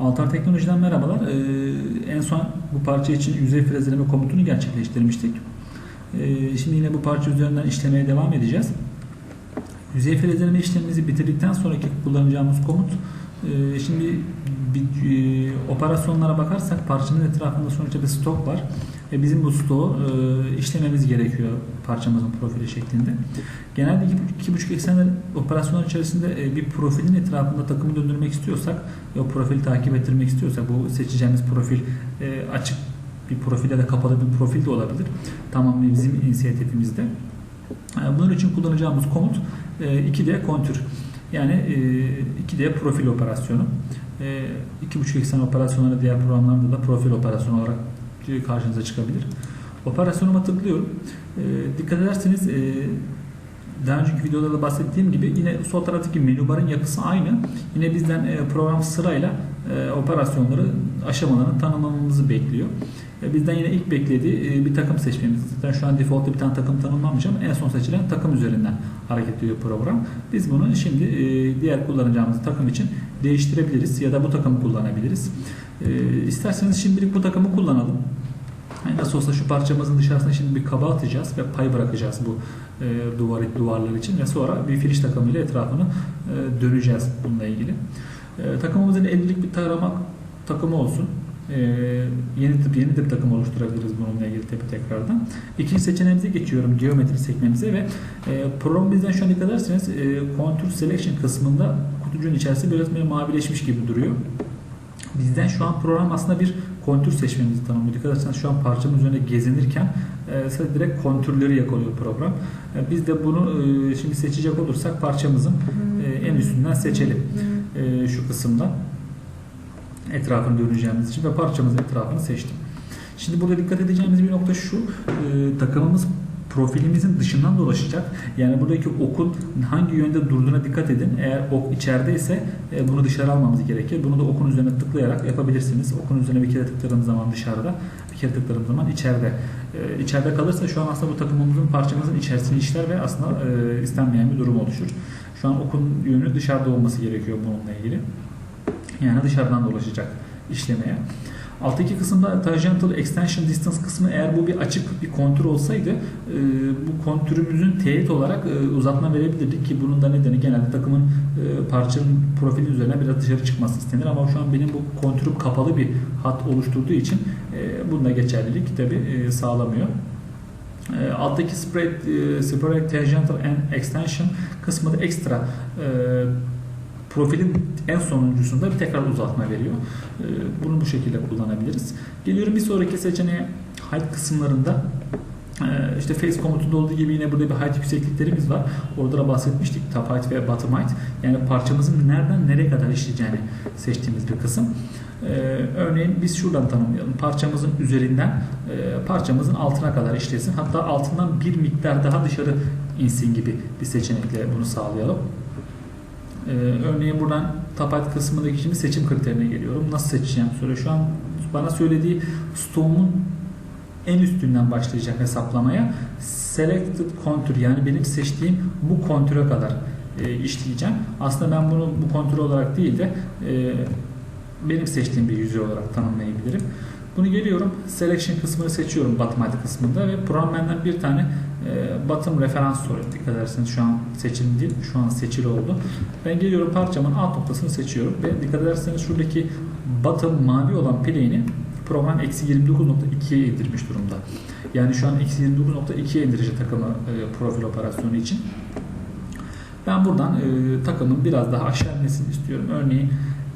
Altar Teknoloji'den merhabalar. Ee, en son bu parça için yüzey frezeleme komutunu gerçekleştirmiştik. Ee, şimdi yine bu parça üzerinden işlemeye devam edeceğiz. Yüzey frezeleme işlemimizi bitirdikten sonraki kullanacağımız komut e, şimdi bir, e, operasyonlara bakarsak parçanın etrafında sonuçta bir stok var ve bizim bu stoğu e, işlememiz gerekiyor parçamızın profili şeklinde. Genelde iki, iki buçuk eksenler operasyonlar içerisinde e, bir profilin etrafında takımı döndürmek istiyorsak ve o profili takip ettirmek istiyorsak bu seçeceğimiz profil e, açık bir profil ya da kapalı bir profil de olabilir. Tamamen bizim inisiyatifimizde. E, bunun için kullanacağımız komut e, 2D kontür. Yani e, 2D profil operasyonu. E, 2.5 eksen operasyonları diğer programlarda da profil operasyonu olarak karşınıza çıkabilir. Operasyonuma tıklıyorum. E, dikkat ederseniz e, daha önceki videolarda bahsettiğim gibi yine sol taraftaki menü barın yapısı aynı. Yine bizden e, program sırayla e, operasyonları aşamalarını tanımlamamızı bekliyor. E, bizden yine ilk beklediği e, bir takım seçmemiz. Zaten şu an default'ta bir tane takım tanımlanmış ama en son seçilen takım üzerinden hareket ediyor program. Biz bunu şimdi e, diğer kullanacağımız takım için değiştirebiliriz ya da bu takımı kullanabiliriz. İsterseniz şimdilik bu takımı kullanalım. Yani nasıl olsa şu parçamızın dışarısına şimdi bir kaba atacağız ve pay bırakacağız bu e, duvar duvarlar için ve sonra bir finish takımıyla etrafını döneceğiz bununla ilgili. E, takımımızın 50'lik bir tarama takımı olsun. E, yeni tip yeni tip takım oluşturabiliriz bununla ilgili tabi tekrardan. İkinci seçeneğimize geçiyorum geometri sekmemize ve e, program bizden şu an dikkat ederseniz e, contour selection kısmında kutucuğun içerisi biraz böyle mavileşmiş gibi duruyor. Bizden şu an program aslında bir kontür seçmemizi tanımlıyor. Dikkat ederseniz şu an parçanın üzerine gezinirken e, direkt kontürleri yakalıyor program. E, biz de bunu e, şimdi seçecek olursak parçamızın e, en üstünden seçelim. E, şu kısımda etrafını döneceğimiz için ve parçamızın etrafını seçtim. Şimdi burada dikkat edeceğimiz bir nokta şu. E, takımımız profilimizin dışından dolaşacak. Yani buradaki okun hangi yönde durduğuna dikkat edin. Eğer ok içerideyse e, bunu dışarı almamız gerekir. Bunu da okun üzerine tıklayarak yapabilirsiniz. Okun üzerine bir kere tıkladığım zaman dışarıda, bir kere tıkladığım zaman içeride. E, içeride kalırsa şu an aslında bu takımımızın parçamızın içerisini işler ve aslında e, istenmeyen bir durum oluşur. Şu an okun yönü dışarıda olması gerekiyor bununla ilgili. Yani dışarıdan dolaşacak işlemeye. Alttaki kısımda tangential extension distance kısmı eğer bu bir açık bir kontür olsaydı e, bu kontürümüzün teğet olarak e, uzatma verebilirdik ki bunun da nedeni genelde takımın e, parçanın profili üzerine biraz dışarı çıkması istenir ama şu an benim bu kontürüm kapalı bir hat oluşturduğu için e, bunda geçerlilik tabi e, sağlamıyor. E, alttaki spread, e, spread tangential and extension kısmı da ekstra e, profilin en sonuncusunda bir tekrar uzatma veriyor. Ee, bunu bu şekilde kullanabiliriz. Geliyorum bir sonraki seçeneğe height kısımlarında ee, işte face komutunda olduğu gibi yine burada bir height yüksekliklerimiz var. Orada da bahsetmiştik top height ve bottom height. Yani parçamızın nereden nereye kadar işleyeceğini seçtiğimiz bir kısım. Ee, örneğin biz şuradan tanımlayalım. Parçamızın üzerinden parçamızın altına kadar işlesin. Hatta altından bir miktar daha dışarı insin gibi bir seçenekle bunu sağlayalım. Ee, örneğin buradan tapat kısmındaki şimdi seçim kriterine geliyorum. Nasıl seçeceğim soruyor. Şu an bana söylediği stoğumun en üstünden başlayacak hesaplamaya. Selected contour yani benim seçtiğim bu kontüre kadar e, işleyeceğim. Aslında ben bunu bu kontür olarak değil de e, benim seçtiğim bir yüzey olarak tanımlayabilirim. Bunu geliyorum. Selection kısmını seçiyorum bottom kısmında ve program benden bir tane e, bottom referans soruyor. Dikkat ederseniz şu an seçili değil. Şu an seçili oldu. Ben geliyorum parçamın alt noktasını seçiyorum ve dikkat ederseniz şuradaki bottom mavi olan plane'i program eksi 29.2'ye indirmiş durumda. Yani şu an eksi 29.2'ye indirecek takımı e, profil operasyonu için. Ben buradan e, takımın biraz daha aşağı inmesini istiyorum. Örneğin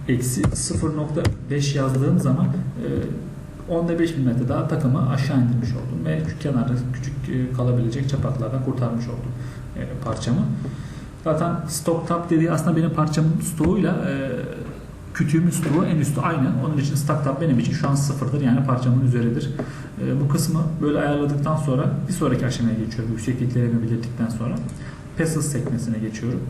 eksi 0.5 yazdığım zaman e, onda 5 mm daha takımı aşağı indirmiş oldum ve kenarda küçük e, kalabilecek çapaklardan kurtarmış oldum e, parçamı. Zaten stock top dediği aslında benim parçamın stoğuyla e, kütüğümün stoğu en üstü aynı. Onun için stock top benim için şu an sıfırdır yani parçamın üzeridir. E, bu kısmı böyle ayarladıktan sonra bir sonraki aşamaya geçiyorum. Yüksekliklerimi belirttikten sonra passes sekmesine geçiyorum.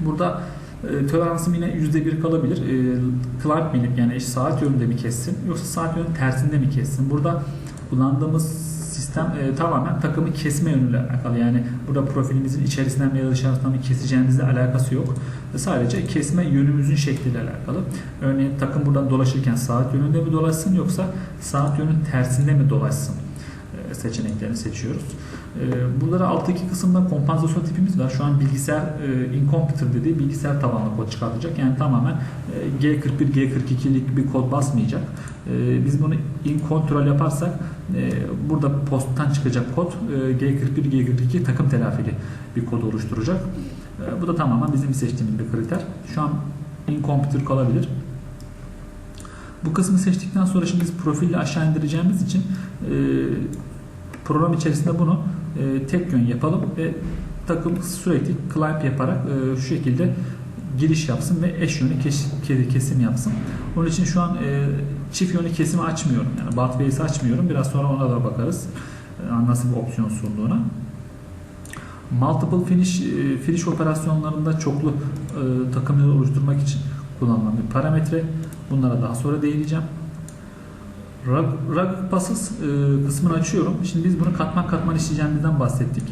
Burada e, toleransım yine %1 kalabilir. E, clock benim yani saat yönünde mi kessin yoksa saat yönünün tersinde mi kessin? Burada kullandığımız sistem e, tamamen takımı kesme yönüyle alakalı. Yani burada profilimizin içerisinden veya dışarısından mı keseceğimizle alakası yok. Sadece kesme yönümüzün şekliyle alakalı. Örneğin takım buradan dolaşırken saat yönünde mi dolaşsın yoksa saat yönün tersinde mi dolaşsın e, seçeneklerini seçiyoruz. E, Burada da alttaki kısımda kompansasyon tipimiz var. Şu an bilgisayar e, in computer dediği bilgisayar tabanlı kod çıkartacak. Yani tamamen e, G41, G42'lik bir kod basmayacak. E, Biz bunu in control yaparsak e, burada posttan çıkacak kod e, G41, G42 takım telafili bir kod oluşturacak. E, Bu da tamamen bizim seçtiğimiz bir kriter. Şu an in computer kalabilir. Bu kısmı seçtikten sonra şimdi biz profille aşağı indireceğimiz için e, program içerisinde bunu e, tek yön yapalım ve takım sürekli climb yaparak e, şu şekilde giriş yapsın ve eş yönlü kes, ke- kesim yapsın. Onun için şu an e, çift yönlü kesimi açmıyorum. Yani Bart Base'i açmıyorum. Biraz sonra ona da bakarız. E, nasıl bir opsiyon sunduğuna. Multiple finish, e, finish operasyonlarında çoklu e, takımları oluşturmak için kullanılan bir parametre. Bunlara daha sonra değineceğim. Rag passes e, kısmını açıyorum. Şimdi biz bunu katman katman işleyeceğimizden bahsettik.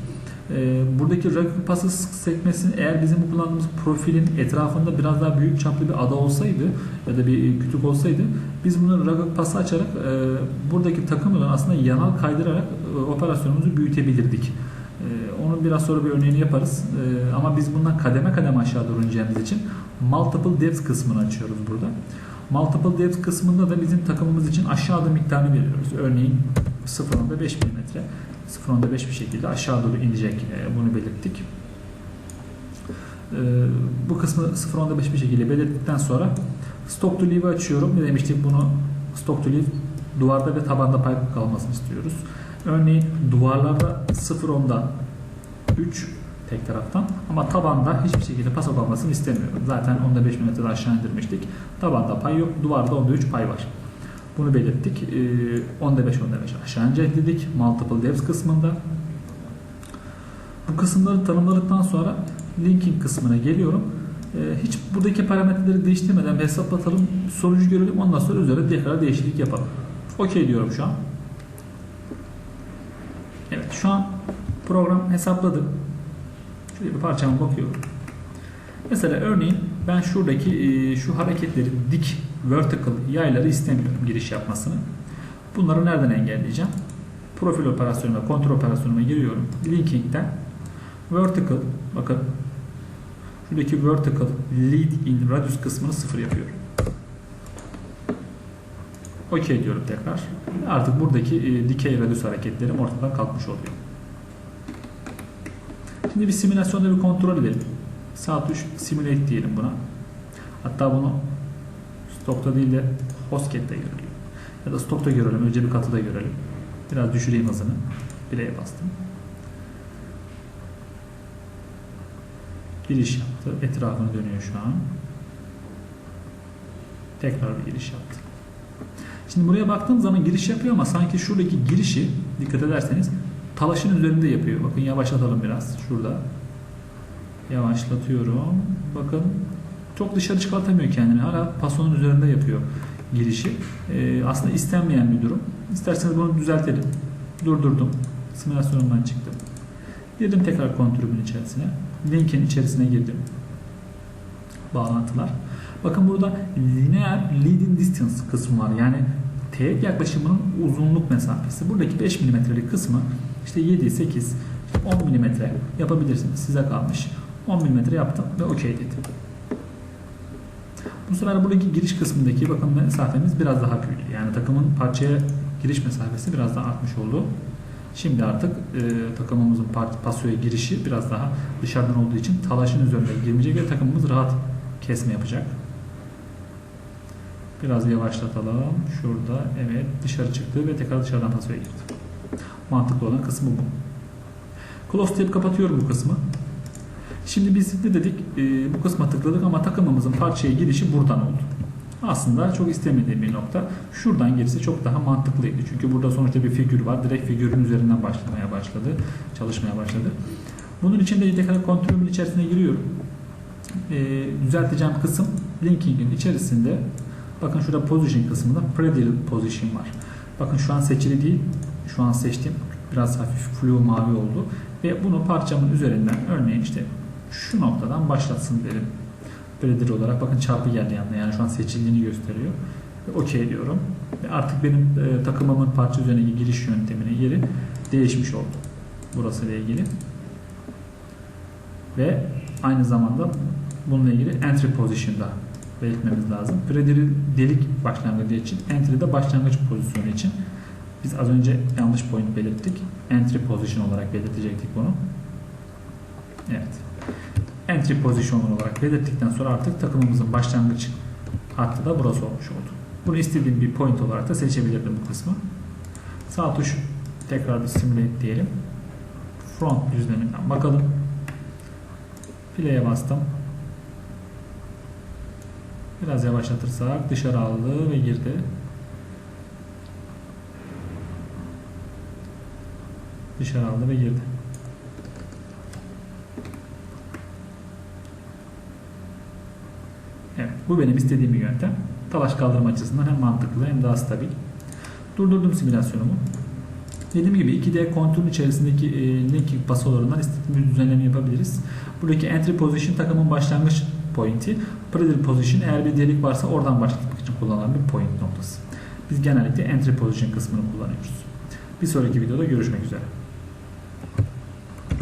E, buradaki rag passes sekmesini eğer bizim bu kullandığımız profilin etrafında biraz daha büyük çaplı bir ada olsaydı ya da bir kütük olsaydı biz bunu rag pası açarak e, buradaki takımla aslında yanal kaydırarak e, operasyonumuzu büyütebilirdik. E, onu biraz sonra bir örneğini yaparız. E, ama biz bundan kademe kademe aşağı doğru için multiple depth kısmını açıyoruz burada. Multiple depth kısmında da bizim takımımız için aşağı adım miktarını veriyoruz. Örneğin 0.5 mm 0.5 bir şekilde aşağı doğru inecek e, bunu belirttik. E, bu kısmı 0.5 bir şekilde belirttikten sonra stock to leave'i açıyorum. Ne demiştik bunu stock to leave duvarda ve tabanda pay kalmasını istiyoruz. Örneğin duvarlarda 0.10'da 3 tek taraftan ama tabanda hiçbir şekilde pasak olmasını istemiyorum. Zaten onda 5 metrede aşağı indirmiştik. Tabanda pay yok. Duvarda onda 3 pay var. Bunu belirttik. Ee, onda 5 onda 5 aşağı indirdik. Multiple depths kısmında. Bu kısımları tanımladıktan sonra linking kısmına geliyorum. Ee, hiç buradaki parametreleri değiştirmeden hesaplatalım. Sonucu görelim. Ondan sonra üzerine tekrar değişiklik yapalım. Okey diyorum şu an. Evet şu an program hesapladı. Şöyle bir parçama bakıyorum. Mesela örneğin ben şuradaki e, şu hareketleri dik vertical yayları istemiyorum giriş yapmasını. Bunları nereden engelleyeceğim? Profil operasyonuna, kontrol operasyonuna giriyorum. Linking'den vertical bakın şuradaki vertical lead in radius kısmını sıfır yapıyorum. OK diyorum tekrar. Artık buradaki e, dikey radius hareketlerim ortadan kalkmış oluyor. Şimdi bir simülasyonda bir kontrol edelim. Saat 3 simulate diyelim buna. Hatta bunu stokta değil de Hosket'te görelim. Ya da stokta görelim. Önce bir katıda görelim. Biraz düşüreyim hızını. Play'e bastım. Giriş yaptı. Etrafını dönüyor şu an. Tekrar bir giriş yaptı. Şimdi buraya baktığım zaman giriş yapıyor ama sanki şuradaki girişi dikkat ederseniz talaşın üzerinde yapıyor. Bakın yavaşlatalım biraz. Şurada. Yavaşlatıyorum. Bakın çok dışarı çıkartamıyor kendini. Hala pasonun üzerinde yapıyor girişi. Ee, aslında istenmeyen bir durum. İsterseniz bunu düzeltelim. Durdurdum. Simülasyonumdan çıktım. Girdim tekrar kontrolün içerisine. Linkin içerisine girdim. Bağlantılar. Bakın burada linear leading distance kısmı var. Yani teğet yaklaşımının uzunluk mesafesi. Buradaki 5 mm'lik kısmı işte 7, 8, 10 mm yapabilirsiniz. Size kalmış. 10 mm yaptım ve OK dedim. Bu sefer buradaki giriş kısmındaki bakın mesafemiz biraz daha büyüdü. Yani takımın parçaya giriş mesafesi biraz daha artmış oldu. Şimdi artık e, takımımızın pasoya girişi biraz daha dışarıdan olduğu için talaşın üzerinde girmeyecek ve takımımız rahat kesme yapacak. Biraz yavaşlatalım. Şurada evet dışarı çıktı ve tekrar dışarıdan pasoya girdi. Mantıklı olan kısmı bu. Close deyip kapatıyorum bu kısmı. Şimdi biz ne dedik? E, bu kısma tıkladık ama takımımızın parçaya girişi buradan oldu. Aslında çok istemediğim bir nokta. Şuradan girse çok daha mantıklıydı. Çünkü burada sonuçta bir figür var. Direkt figürün üzerinden başlamaya başladı. Çalışmaya başladı. Bunun için de tekrar kontrolün içerisine giriyorum. E, düzelteceğim kısım linking'in içerisinde bakın şurada position kısmında predicted position var. Bakın şu an seçili değil. Şu an seçtim. biraz hafif flu mavi oldu. Ve bunu parçamın üzerinden örneğin işte şu noktadan başlatsın derim. Predir olarak bakın çarpı geldi yanına yani şu an seçildiğini gösteriyor. Ve okey diyorum. Ve artık benim e, takımımın parça üzerindeki giriş yönteminin yeri değişmiş oldu. Burası ile ilgili. Ve aynı zamanda bununla ilgili entry position'da belirtmemiz lazım. Predir'i delik başlangıcı için, entry'de başlangıç pozisyonu için. Biz az önce yanlış point belirttik. Entry position olarak belirtecektik bunu. Evet. Entry position olarak belirttikten sonra artık takımımızın başlangıç hattı da burası olmuş oldu. Bunu istediğim bir point olarak da seçebilirdim bu kısmı. Sağ tuş tekrar bir simulate diyelim. Front düzleminden bakalım. Play'e bastım. Biraz yavaşlatırsak dışarı aldı ve girdi. Dışarı aldı ve girdi. Evet, bu benim istediğim bir yöntem. Talaş kaldırma açısından hem mantıklı hem daha stabil. Durdurdum simülasyonumu. Dediğim gibi 2D kontürün içerisindeki e, linking basalarından istediğimiz düzenleme yapabiliriz. Buradaki entry position takımın başlangıç pointi. Predator position eğer bir delik varsa oradan başlatmak için kullanılan bir point noktası. Biz genellikle entry position kısmını kullanıyoruz. Bir sonraki videoda görüşmek üzere.